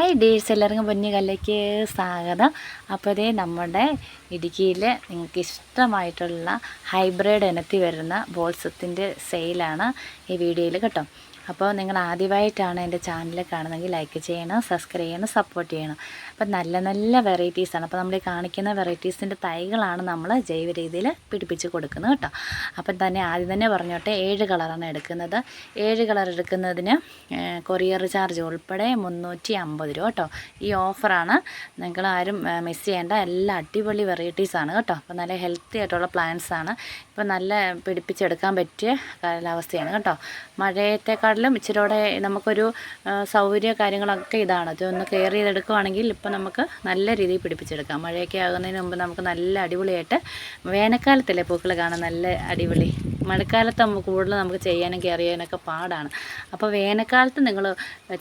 Hi ഡേഴ്സ് എല്ലാവർക്കും പൊന്നുകല്ലേക്ക് സ്വാഗതം. അപ്പോൾ ഇതേ നമ്മുടെ ഇടുക്കിയിൽ നിങ്ങൾക്ക് ഇഷ്ടമായിട്ടുള്ള ഹൈബ്രിഡ് ഇനത്തിൽ വരുന്ന ബോൾസത്തിന്റെ സെയിലാണ് ഈ വീഡിയോയിൽ കേട്ടോ. അപ്പോൾ നിങ്ങൾ ആദ്യമായിട്ടാണ് എന്റെ ചാനൽ കാണുന്നതെങ്കിൽ ലൈക്ക് ചെയ്യണം സബ്സ്ക്രൈബ് ചെയ്യണം സപ്പോർട്ട് ചെയ്യണം. അപ്പം നല്ല നല്ല വെറൈറ്റീസാണ് അപ്പോൾ നമ്മൾ കാണിക്കുന്ന വെറൈറ്റീസിന്റെ തൈകളാണ് നമ്മൾ ജൈവ രീതിയിൽ പിടിപ്പിച്ച് കൊടുക്കുന്നത് കേട്ടോ. അപ്പം തന്നെ ആദ്യം തന്നെ പറഞ്ഞോട്ടെ ഏഴ് കളറാണ് എടുക്കുന്നത്. ഏഴ് കളർ എടുക്കുന്നതിന് കൊറിയർ ചാർജ് ഉൾപ്പെടെ മുന്നൂറ്റി അമ്പത് രൂപ കേട്ടോ. ഈ ഓഫറാണ് നിങ്ങൾ ആരും മിസ് ചെയ്യേണ്ട. എല്ലാ അടിപൊളി വെറൈറ്റീസാണ് കേട്ടോ. അപ്പോൾ നല്ല ഹെൽത്തി ആയിട്ടുള്ള പ്ലാന്റ്സാണ് ഇപ്പോൾ നല്ല പിടിപ്പിച്ചെടുക്കാൻ പറ്റിയ കാലാവസ്ഥയാണ് കേട്ടോ. മഴയത്തെക്കാട്ടിലും ഇച്ചിരിയോടെ നമുക്കൊരു സൗകര്യ കാര്യങ്ങളൊക്കെ ഇതാണ്. ഇതൊന്ന് കെയർ ചെയ്തെടുക്കുവാണെങ്കിൽ ഇപ്പോൾ നമുക്ക് നല്ല രീതിയിൽ പിടിപ്പിച്ചെടുക്കാം. മഴയൊക്കെ ആകുന്നതിന് മുമ്പ് നമുക്ക് നല്ല അടിപൊളിയായിട്ട് വേനൽക്കാലത്തല്ലേ പൂക്കൾ കാണാൻ നല്ല അടിപൊളി? മഴക്കാലത്ത് നമുക്ക് കൂടുതൽ നമുക്ക് ചെയ്യാനും കെയർ ചെയ്യാനൊക്കെ പാടാണ്. അപ്പോൾ വേനൽക്കാലത്ത് നിങ്ങൾ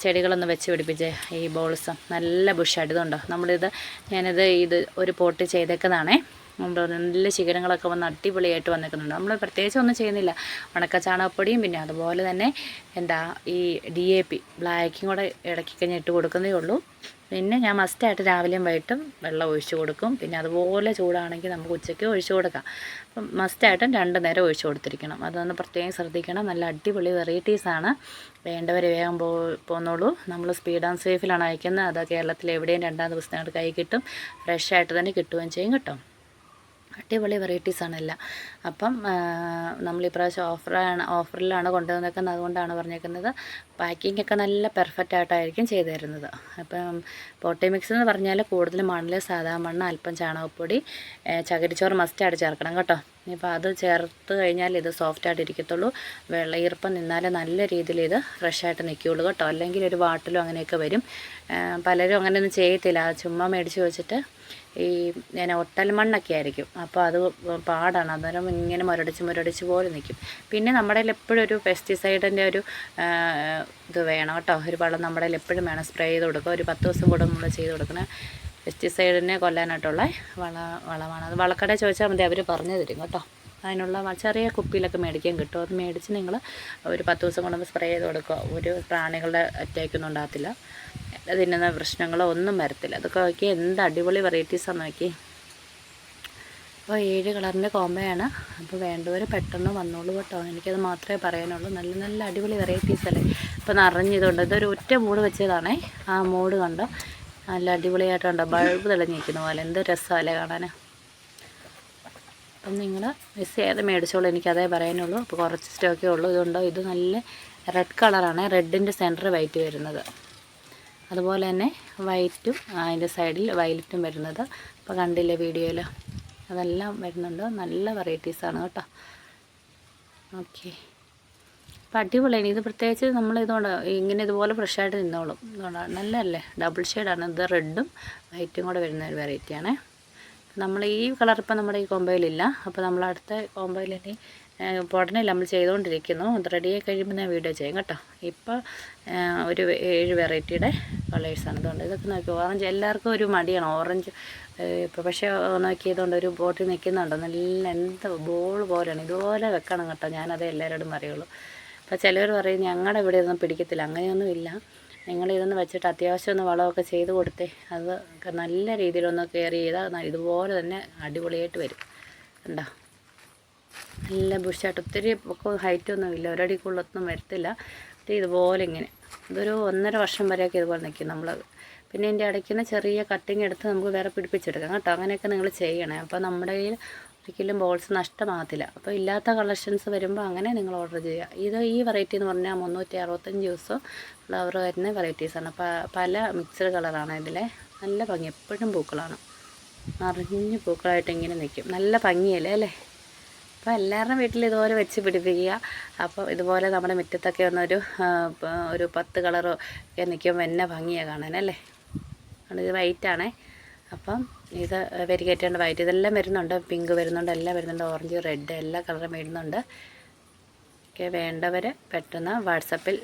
ചെടികളൊന്ന് വെച്ച് പിടിപ്പിച്ച് ഈ ബോൾസ് നല്ല ബുഷായിട്ട് ഇതുണ്ടോ? നമ്മളിത് ഞാനിത് ഇത് ഒരു പോട്ട് ചെയ്തേക്കുന്നതാണേ. നമ്മുടെ നല്ല ശിഖരങ്ങളൊക്കെ വന്ന് അടിപൊളിയായിട്ട് വന്നിരിക്കുന്നുണ്ട്. നമ്മൾ പ്രത്യേകിച്ച് ഒന്നും ചെയ്യുന്നില്ല. ഉണക്ക ചാണകപ്പൊടിയും പിന്നെ അതുപോലെ തന്നെ എന്താ ഈ ഡി എ പി ബ്ലാക്കും കൂടെ ഇടയ്ക്ക് കഴിഞ്ഞ് ഇട്ട് കൊടുക്കുന്നേ ഉള്ളൂ. പിന്നെ ഞാൻ മസ്റ്റായിട്ട് രാവിലെയും വൈകിട്ടും വെള്ളം ഒഴിച്ചു കൊടുക്കും. പിന്നെ അതുപോലെ ചൂടാണെങ്കിൽ നമുക്ക് ഉച്ചയ്ക്ക് ഒഴിച്ചു കൊടുക്കാം. അപ്പം മസ്റ്റായിട്ടും രണ്ട് നേരം ഒഴിച്ചു കൊടുത്തിരിക്കണം. അതൊന്ന് പ്രത്യേകം ശ്രദ്ധിക്കണം. നല്ല അടിപൊളി വെറൈറ്റീസാണ് വേണ്ടവർ വേഗം പോ പോന്നോളൂ. നമ്മൾ സ്പീഡ് ആൻഡ് സേഫിലാണ് അയക്കുന്നത്. അത് കേരളത്തിൽ എവിടെയും രണ്ടാം ദിവസത്തിനകത്ത് കൈ കിട്ടും. ഫ്രഷ് ആയിട്ട് തന്നെ കിട്ടുകയും ചെയ്യും കേട്ടോ. അടിപൊളി വെറൈറ്റീസാണ് എല്ലാം. അപ്പം നമ്മൾ ഇപ്രാവശ്യം ഓഫറാണ് ഓഫറിലാണ് കൊണ്ടുവന്നേക്കുന്നത്. അതുകൊണ്ടാണ് പറഞ്ഞേക്കുന്നത്. പാക്കിംഗ് ഒക്കെ നല്ല പെർഫെക്റ്റ് ആയിട്ടായിരിക്കും ചെയ്തു തരുന്നത്. അപ്പം പോട്ടി മിക്സ് എന്ന് പറഞ്ഞാൽ കൂടുതൽ മണ്ണിൽ സാധാ മണ്ണ് അല്പം ചാണകപ്പൊടി ചകിരിച്ചോറ് മസ്റ്റായിട്ട് ചേർക്കണം കേട്ടോ. ഇനിയിപ്പോൾ അത് ചേർത്ത് കഴിഞ്ഞാൽ ഇത് സോഫ്റ്റായിട്ട് ഇരിക്കത്തുള്ളൂ. വെള്ളയീർപ്പം നിന്നാൽ നല്ല രീതിയിൽ ഇത് ഫ്രഷായിട്ട് നിൽക്കുകയുള്ളൂ കേട്ടോ. അല്ലെങ്കിൽ ഒരു വാട്ടിലും അങ്ങനെയൊക്കെ വരും. പലരും അങ്ങനെയൊന്നും ചെയ്യത്തില്ല. ചുമ്മാ മേടിച്ച് വെച്ചിട്ട് ഈ ഞാൻ ഒട്ടൽ മണ്ണൊക്കെ ആയിരിക്കും. അപ്പോൾ അത് പാടാണ്. അന്നേരം ഇങ്ങനെ മുരടിച്ച് മുരടിച്ച് പോലെ നിൽക്കും പിന്നെ നമ്മുടെ എപ്പോഴും ഒരു പെസ്റ്റിസൈഡിന്റെ ഒരു ഇത് വേണം കേട്ടോ. ഒരു വളം നമ്മുടെ എപ്പോഴും വേണം. സ്പ്രേ ചെയ്ത് കൊടുക്കുക. ഒരു പത്ത് ദിവസം കൂടെ നമ്മൾ ചെയ്ത് കൊടുക്കണം പെസ്റ്റിസൈഡിനെ കൊല്ലാനായിട്ടുള്ള വള വളമാണ്. അത് വളക്കട ചോദിച്ചാൽ മതി അവർ പറഞ്ഞു തരും കേട്ടോ. അതിനുള്ള ചെറിയ കുപ്പിയിലൊക്കെ മേടിക്കാൻ കിട്ടും. അത് മേടിച്ച് നിങ്ങൾ ഒരു പത്ത് ദിവസം കൊണ്ട് സ്പ്രേ ചെയ്ത് കൊടുക്കുക. ഒരു പ്രാണികളുടെ അറ്റാക്കൊന്നും ഉണ്ടാകത്തില്ല. തിന്നുന്ന പ്രശ്നങ്ങളോ ഒന്നും വരത്തില്ല. അതൊക്കെ നോക്കി എന്ത് അടിപൊളി വെറൈറ്റീസാണ് നോക്കി. അപ്പോൾ ഏഴ് കളറിന്റെ കോമ്പയാണ് അപ്പോൾ വേണ്ടവർ പെട്ടെന്ന് വന്നോളൂ കേട്ടോ. എനിക്കത് മാത്രമേ പറയാനുള്ളൂ. നല്ല നല്ല അടിപൊളി വെറൈറ്റീസ് അല്ലേ ഇപ്പോൾ നിറഞ്ഞതുകൊണ്ട് ഇതൊരു ഒറ്റ മൂട് വെച്ചതാണേ. ആ മൂട് കണ്ടോ? നല്ല അടിപൊളിയായിട്ടുണ്ടോ. ബൾബ് തെളിഞ്ഞിരിക്കുന്ന പോലെ. എന്ത് രസമല്ലേ കാണാൻ അപ്പം നിങ്ങൾ മിസ് ചെയ്ത് മേടിച്ചോളൂ. എനിക്കതേ പറയാനുള്ളൂ. അപ്പോൾ കുറച്ച് സ്റ്റോക്കേ ഉള്ളൂ. ഇതുണ്ടോ? ഇത് നല്ല റെഡ് കളറാണ് റെഡിന്റെ സെന്റർ വൈറ്റ് വരുന്നത്. അതുപോലെ തന്നെ വൈറ്റും അതിന്റെ സൈഡിൽ വയലറ്റും വരുന്നത്. അപ്പോൾ കണ്ടില്ലേ വീഡിയോയിൽ അതെല്ലാം വരുന്നുണ്ട്. നല്ല വെറൈറ്റീസാണ് കേട്ടോ. ഓക്കെ അപ്പോൾ അടിപൊളിയാണ് ഇത് പ്രത്യേകിച്ച് നമ്മൾ ഇതുകൊണ്ട് ഇങ്ങനെ ഇതുപോലെ ഫ്രഷ് ആയിട്ട് നിന്നോളും. ഇതുകൊണ്ടാണ് നല്ലതല്ലേ? ഡബിൾ ഷെയ്ഡാണ് ഇത് റെഡും വൈറ്റും കൂടെ വരുന്ന ഒരു വെറൈറ്റിയാണ് നമ്മൾ ഈ കളർ ഇപ്പം നമ്മുടെ ഈ കോമ്പോയിലില്ല അപ്പോൾ നമ്മൾ അടുത്ത കോമ്പോയിൽ ഇനി ഉടനെ നമ്മൾ ചെയ്തുകൊണ്ടിരിക്കുന്നു. റെഡിയായി കഴിയുമ്പോൾ ഞാൻ വീഡിയോ ചെയ്യും കേട്ടോ. ഇപ്പോൾ ഒരു ഏഴ് വെറൈറ്റിയുടെ കളേഴ്സാണ് ഇതുകൊണ്ട് ഇതൊക്കെ നോക്കി. ഓറഞ്ച് എല്ലാവർക്കും ഒരു മടിയാണ്. ഓറഞ്ച് ഇപ്പോൾ പക്ഷേ നോക്കിയതുകൊണ്ട് ഒരു ബോട്ടിൽ നിൽക്കുന്നുണ്ട്. നല്ല എന്ത് ബോൾ പോലെയാണ്. ഇതുപോലെ വെക്കണം കേട്ടോ. ഞാനത് എല്ലാവരോടും പറയുള്ളൂ. അപ്പോൾ ചിലവർ പറയും ഞങ്ങളുടെ ഇവിടെ ഒന്നും പിടിക്കത്തില്ല അങ്ങനെയൊന്നുമില്ല നിങ്ങൾ ഇതൊന്ന് വെച്ചിട്ട് അത്യാവശ്യം ഒന്ന് വളമൊക്കെ ചെയ്ത് കൊടുത്തേ. അത് നല്ല രീതിയിലൊന്ന് കെയർ ചെയ്താൽ ഇതുപോലെ തന്നെ അടിപൊളിയായിട്ട് വരും. കണ്ടോ? നല്ല ബുഷായിട്ട്. ഒത്തിരി ഒക്കെ ഹൈറ്റൊന്നും ഇല്ല ഒരടിക്കുള്ളൊന്നും വരത്തില്ല. ഇത് ഇതുപോലെ ഇങ്ങനെ. ഇതൊരു ഒന്നര വർഷം വരെയൊക്കെ ഇതുപോലെ നിൽക്കും നമ്മൾ പിന്നെ ഇതിന്റെ അടയ്ക്കുന്ന ചെറിയ കട്ടിങ് എടുത്ത് നമുക്ക് വേറെ പിടിപ്പിച്ചെടുക്കാം. കേട്ടോ? അങ്ങനെയൊക്കെ നിങ്ങൾ ചെയ്യണേ. അപ്പോൾ നമ്മുടെ കയ്യിൽ ഒരിക്കലും ബോൾസ് നഷ്ടമാകത്തില്ല. അപ്പോൾ ഇല്ലാത്ത കളക്ഷൻസ് വരുമ്പോൾ അങ്ങനെ നിങ്ങൾ ഓർഡർ ചെയ്യുക. ഇത് ഈ വെറൈറ്റി എന്ന് പറഞ്ഞാൽ മുന്നൂറ്റി അറുപത്തഞ്ച് ദിവസം ഫ്ലവർ വരുന്ന വെറൈറ്റീസാണ് പല മിക്സഡ് കളറാണ് ഇതിലെ. നല്ല ഭംഗി. എപ്പോഴും പൂക്കളാണ്. നിറഞ്ഞ് പൂക്കളായിട്ട് ഇങ്ങനെ നിൽക്കും. നല്ല ഭംഗിയല്ലേ അല്ലേ? അപ്പോൾ എല്ലാവരുടെ വീട്ടിൽ ഇതുപോലെ വെച്ച് പിടിപ്പിക്കുക. അപ്പോൾ ഇതുപോലെ നമ്മുടെ മുറ്റത്തൊക്കെ ഒന്നൊരു ഒരു പത്ത് കളറോ ഒക്കെ നിൽക്കുമ്പോൾ എന്നെ ഭംഗിയാണ് കാണാനല്ലേ അതുകൊണ്ട് ഇത് വൈറ്റാണേ അപ്പം ഇത് വെരികേറ്റേണ്ട വൈറ്റ് ഇതെല്ലാം വരുന്നുണ്ട്. പിങ്ക് വരുന്നുണ്ട് എല്ലാം വരുന്നുണ്ട്. ഓറഞ്ച് റെഡ് എല്ലാ കളറും വരുന്നുണ്ട്. ഒക്കെ വേണ്ടവർ പെട്ടെന്ന് വാട്സപ്പിൽ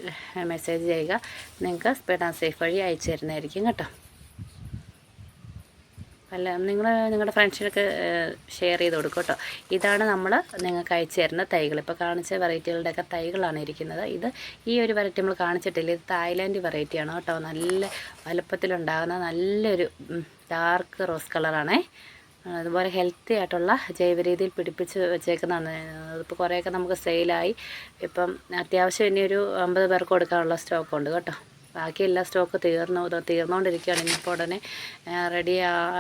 മെസ്സേജ് ചെയ്യുക. നിങ്ങൾക്ക് സ്പീഡ് ആൻഡ് സേഫ് വഴി അയച്ചു തരുന്നതായിരിക്കും കേട്ടോ. അല്ല നിങ്ങൾ നിങ്ങളുടെ ഫ്രണ്ട്സിനൊക്കെ ഷെയർ ചെയ്ത് കൊടുക്കും കേട്ടോ. ഇതാണ് നമ്മൾ നിങ്ങൾക്ക് അയച്ചു തരുന്ന തൈകൾ. ഇപ്പോൾ കാണിച്ച വെറൈറ്റികളുടെയൊക്കെ തൈകളാണ് ഇരിക്കുന്നത്. ഇത് ഈ ഒരു വെറൈറ്റി നമ്മൾ കാണിച്ചിട്ടില്ല. ഇത് തായ്ലാൻഡ് വെറൈറ്റിയാണ് കേട്ടോ. നല്ല വലുപ്പത്തിലുണ്ടാകുന്ന നല്ലൊരു ഡാർക്ക് റോസ് കളറാണേ. അതുപോലെ ഹെൽത്തി ആയിട്ടുള്ള ജൈവ രീതിയിൽ പിടിപ്പിച്ച് വെച്ചേക്കുന്നതാണ്. അതിപ്പോൾ കുറേയൊക്കെ നമുക്ക് സെയിലായി. ഇപ്പം അത്യാവശ്യം ഒരു അമ്പത് പേർക്ക് കൊടുക്കാനുള്ള സ്റ്റോക്ക് ഉണ്ട് കേട്ടോ. ബാക്കി എല്ലാ സ്റ്റോക്ക് തീർന്നു തീർന്നുകൊണ്ടിരിക്കുകയാണ് ഇനിയിപ്പോൾ ഉടനെ റെഡി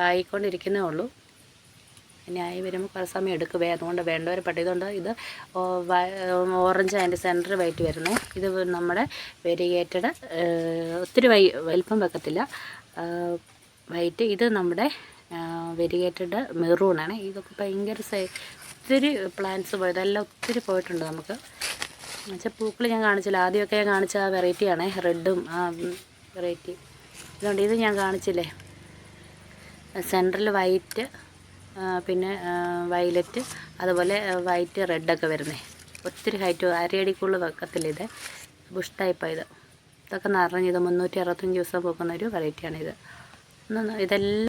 ആയിക്കൊണ്ടിരിക്കുന്നേ ഉള്ളൂ. ഇനി ആയി വരുമ്പോൾ കുറേ സമയം എടുക്കുവേ അതുകൊണ്ട് വേണ്ടവരെ പട്ടിയതുകൊണ്ട് ഇത് ഓറഞ്ച് അതിന്റെ സെന്റർ വൈറ്റ് വരുന്നു. ഇത് നമ്മുടെ വെരിഗേറ്റഡ് ഒത്തിരി വൈ വലിപ്പം വെക്കത്തില്ല. വൈറ്റ് ഇത് നമ്മുടെ വെരിഗേറ്റഡ് മെറൂണാണ് ഇതൊക്കെ ഭയങ്കര ഒത്തിരി പ്ലാന്റ്സ് പോയതെല്ലാം ഒത്തിരി പോയിട്ടുണ്ട് നമുക്ക്. എന്നുവെച്ചാൽ പൂക്കൾ ഞാൻ കാണിച്ചില്ല. ആദ്യമൊക്കെ ഞാൻ കാണിച്ച ആ വെറൈറ്റിയാണേ റെഡും ആ വെറൈറ്റി അതുകൊണ്ട് ഇത് ഞാൻ കാണിച്ചില്ലേ? സെൻട്രൽ വൈറ്റ് പിന്നെ വയലറ്റ് അതുപോലെ വൈറ്റ് റെഡൊക്കെ വരുന്നേ. ഒത്തിരി ഹൈറ്റ് അരയടിക്കുള്ള വെക്കത്തില്ല ഇത്. ബുഷ് ടൈപ്പാണ് ഇത്. ഇതൊക്കെ നിറഞ്ഞത് മുന്നൂറ്റി അറുപത്തഞ്ച് ദിവസം പോകുന്ന ഒരു വെറൈറ്റിയാണ് ഇത് ഇതെല്ലാം